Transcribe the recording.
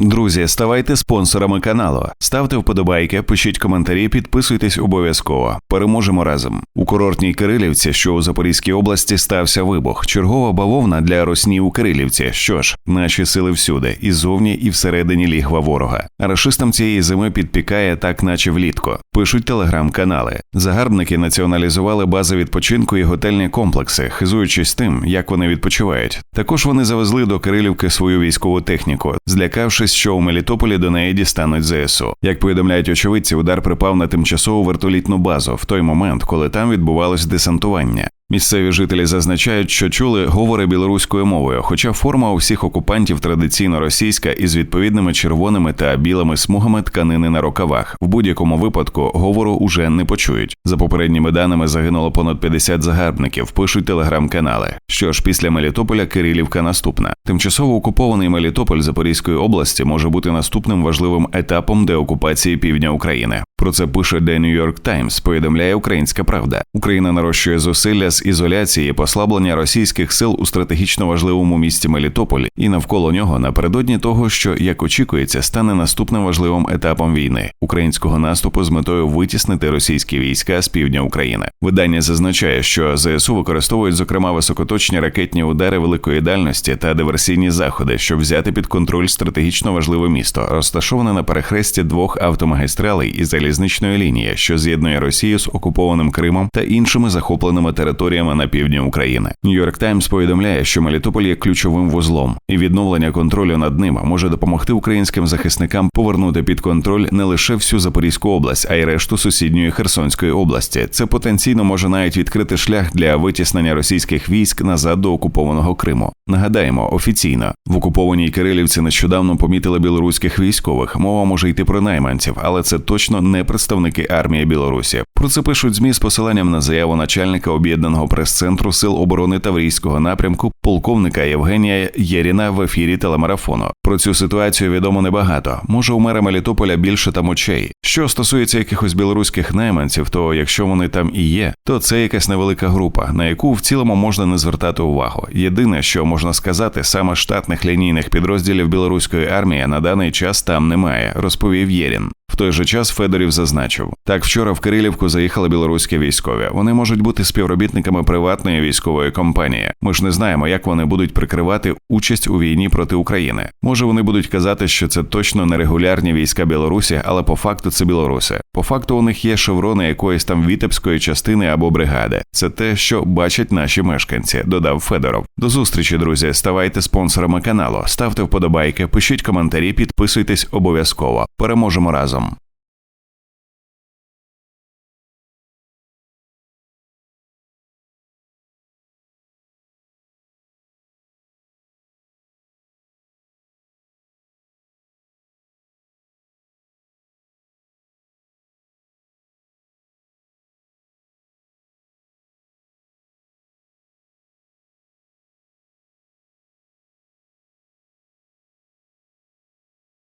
Друзі, ставайте спонсорами каналу, ставте вподобайки, пишіть коментарі, підписуйтесь обов'язково. Переможемо разом. У курортній Кирилівці, що у Запорізькій області, стався вибух. Чергова бавовна для росні у Кирилівці. Що ж, наші сили всюди, і зовні, і всередині лігва ворога. Рашистам цієї зими підпікає так, наче влітку. Пишуть телеграм-канали. Загарбники націоналізували бази відпочинку і готельні комплекси, хизуючись тим, як вони відпочивають. Також вони завезли до Кирилівки свою військову техніку, злякавшись, що у Мелітополі до неї дістануть ЗСУ. Як повідомляють очевидці, удар припав на тимчасову вертолітну базу в той момент, коли там відбувалось десантування. Місцеві жителі зазначають, що чули говори білоруською мовою, хоча форма у всіх окупантів традиційно російська із відповідними червоними та білими смугами тканини на рукавах. В будь-якому випадку говору уже не почують. За попередніми даними загинуло понад 50 загарбників. Пишуть телеграм-канали. Що ж, після Мелітополя Кирилівка наступна. Тимчасово окупований Мелітополь Запорізької області може бути наступним важливим етапом деокупації півдня України. Про це пише The New York Times, повідомляє Українська Правда. Україна нарощує зусилля з ізоляції, послаблення російських сил у стратегічно важливому місті Мелітополь і навколо нього напередодні того, що як очікується, стане наступним важливим етапом війни українського наступу з метою витіснити російські війська з півдня України. Видання зазначає, що ЗСУ використовують зокрема високоточні ракетні удари великої дальності та диверсійні заходи, щоб взяти під контроль стратегічно важливе місто, розташоване на перехресті двох автомагістралей і залізничної лінії, що з'єднує Росію з окупованим Кримом та іншими захопленими територіями на півдні України. Нью-Йорк Таймс повідомляє, що Мелітополь є ключовим вузлом, і відновлення контролю над ним може допомогти українським захисникам повернути під контроль не лише всю Запорізьку область, а й решту сусідньої Херсонської області. Це потенційно може навіть відкрити шлях для витіснення російських військ назад до окупованого Криму. Нагадаємо, офіційно в окупованій Кирилівці нещодавно помітили білоруських військових. Мова може йти про найманців, але це точно не представники армії Білорусі. Про це пишуть змі з посиланням на заяву начальника об'єднаного прес-центру сил оборони Таврійського напрямку, полковника Євгенія Єріна в ефірі телемарафону. Про цю ситуацію відомо небагато. Може, у мера Мелітополя більше там очей. Що стосується якихось білоруських найманців, то якщо вони там і є, то це якась невелика група, на яку в цілому можна не звертати увагу. Єдине, що можна сказати, саме штатних лінійних підрозділів білоруської армії на даний час там немає, розповів Єрін. Той же час Федорів зазначив, так вчора в Кирилівку заїхали білоруські військові. Вони можуть бути співробітниками приватної військової компанії. Ми ж не знаємо, як вони будуть прикривати участь у війні проти України. Може, вони будуть казати, що це точно не регулярні війська Білорусі, але по факту це білоруси. По факту у них є шеврони якоїсь там вітебської частини або бригади. Це те, що бачать наші мешканці. Додав Федоров. До зустрічі, друзі. Ставайте спонсорами каналу, ставте вподобайки, пишіть коментарі, підписуйтесь обов'язково. Переможемо разом.